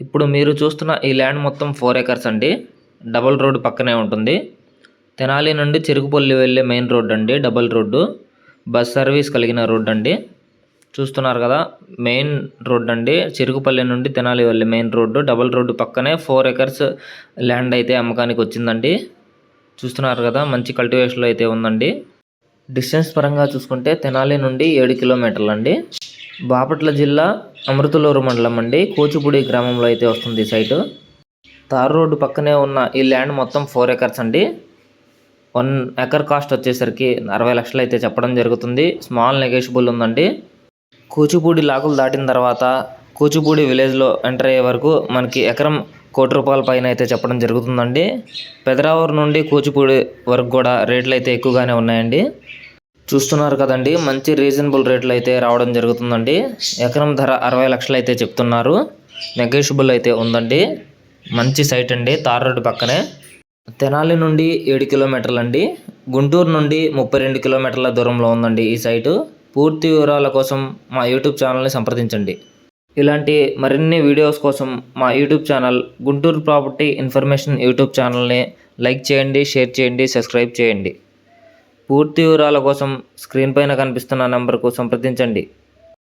ఇప్పుడు మీరు చూస్తున్న ఈ ల్యాండ్ మొత్తం ఫోర్ ఏకర్స్ అండి. డబల్ రోడ్ పక్కనే ఉంటుంది. తెనాలి నుండి చెరుకుపల్లి వెళ్ళే మెయిన్ రోడ్ అండి. డబల్ రోడ్డు బస్ సర్వీస్ కలిగిన రోడ్ అండి. చూస్తున్నారు కదా మెయిన్ రోడ్ అండి. చెరుకుపల్లి నుండి తెనాలి వెళ్ళే మెయిన్ రోడ్డు డబల్ రోడ్డు పక్కనే ఫోర్ ఎకర్స్ ల్యాండ్ అయితే అమ్మకానికి వచ్చిందండి. చూస్తున్నారు కదా మంచి కల్టివేషన్లో అయితే ఉందండి. డిస్టెన్స్ పరంగా చూసుకుంటే తెనాలి నుండి ఏడు కిలోమీటర్లు అండి బాపట్ల జిల్లా అమృతలూరు మండలం అండి. కూచిపూడి గ్రామంలో అయితే వస్తుంది ఈ సైటు. తార్ రోడ్డు పక్కనే ఉన్న ఈ ల్యాండ్ మొత్తం ఫోర్ ఎకర్స్ అండి. వన్ ఎకర్ కాస్ట్ వచ్చేసరికి అరవై లక్షలు అయితే చెప్పడం జరుగుతుంది. స్మాల్ నెగోషియబుల్ ఉందండి. కూచిపూడి లాకులు దాటిన తర్వాత కూచిపూడి విలేజ్లో ఎంటర్ అయ్యే వరకు మనకి ఎకరం కోటి రూపాయల పైన అయితే చెప్పడం జరుగుతుందండి. పెదరావూరు నుండి కూచిపూడి వరకు కూడా రేట్లు అయితే ఎక్కువగానే ఉన్నాయండి. చూస్తున్నారు కదండి. మంచి రీజనబుల్ రేట్లు అయితే రావడం జరుగుతుందండి. ఎకరం ధర అరవై లక్షలు అయితే చెప్తున్నారు. నెగోషియబుల్ అయితే ఉందండి. మంచి సైట్ అండి. తార్ రోడ్డు పక్కనే. తెనాలి నుండి ఏడు కిలోమీటర్లు అండి గుంటూరు నుండి ముప్పై రెండు కిలోమీటర్ల దూరంలో ఉందండి ఈ సైటు. పూర్తి వివరాల కోసం మా యూట్యూబ్ ఛానల్ని సంప్రదించండి. ఇలాంటి మరిన్ని వీడియోస్ కోసం మా YouTube channel Guntur property information YouTube ఛానల్ని లైక్ చేయండి షేర్ చేయండి సబ్స్క్రైబ్ చేయండి. పూర్తి వివరాల కోసం స్క్రీన్ పైన కనిపిస్తున్న నంబర్కు సంప్రదించండి.